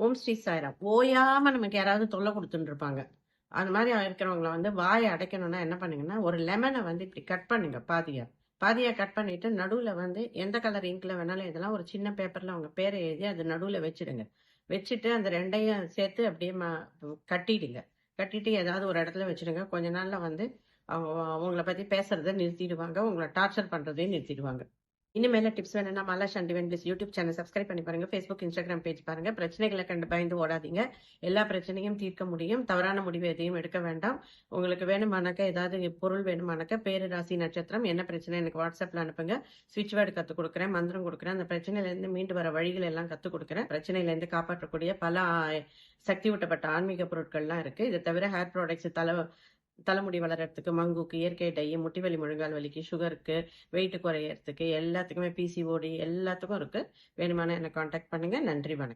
ஓம் ஸ்ரீ சாய்ராம். ஓயாம நமக்கு யாராவது தொல்லை கொடுத்துட்டு இருப்பாங்க அந்த மாதிரி இருக்கிறவங்கள வந்து வாயை அடைக்கணும்னா என்ன பண்ணுங்கன்னா ஒரு லெமனை வந்து இப்படி கட் பண்ணுங்க பாதியா. பாதியா கட் பண்ணிட்டு நடுவுல வந்து எந்த கலர் இங்க்ல வேணாலும் இதெல்லாம் ஒரு சின்ன பேப்பர்ல அவங்க பேரை எழுதி அது நடுவுல வச்சிடுங்க. வச்சுட்டு அந்த ரெண்டையும் சேர்த்து அப்படியே ம- கட்டிடுங்க. கட்டிட்டு ஏதாவது ஒரு இடத்துல வச்சிடுங்க. கொஞ்ச நாள்ல வந்து அவங்க அவங்கள பத்தி பேசுறதை நிறுத்திடுவாங்க. உங்களை டார்ச்சர் பண்றதையும் நிறுத்திடுவாங்க. இனிமேல டிப்ஸ் வேணும்னா மாலா ஷண்டி வென்பிளிஸ் யூடியூப் சேனல் சப்ஸ்கிரைப் பண்ணி பாருங்க. ஃபேஸ்புக் இன்ஸ்டாகிராம் பேஜ் பாருங்க. பிரச்சனைகளை கண்டு பயந்து ஓடாதீங்க. எல்லா பிரச்சனையும் தீர்க்க முடியும். தவறான முடிவு எதையும் எடுக்க வேண்டாம். உங்களுக்கு வேணுமானாக்க ஏதாவது பொருள் வேணுமானாக்க பேரு ராசி நட்சத்திரம் என்ன பிரச்சனை எனக்கு வாட்ஸ்அப்ல அனுப்புங்க. ஸ்விட்ச் வேர்டு கத்து கொடுக்குறேன் மந்திரம் கொடுக்குறேன். அந்த பிரச்சனையில இருந்து மீண்டு வர வழிகள் எல்லாம் கத்து கொடுக்குறேன். பிரச்சனையில இருந்து காப்பாற்றக்கூடிய பல சக்தி ஊட்டப்பட்ட ஆன்மீக பொருட்கள்லாம் இருக்கு. இதை தவிர ஹேர் ப்ராடக்ட்ஸ் தலை தலைமுடி வளர்றதுக்கு மங்குக்கு இயற்கை டை முட்டி வலி வலிக்கு சுகருக்கு வெயிட் குறையறதுக்கு எல்லாத்துக்குமே பிசிஓடி எல்லாத்துக்கும் இருக்கு. வேணுமான என்ன காண்டாக்ட் பண்ணுங்க. நன்றி வணக்கம்.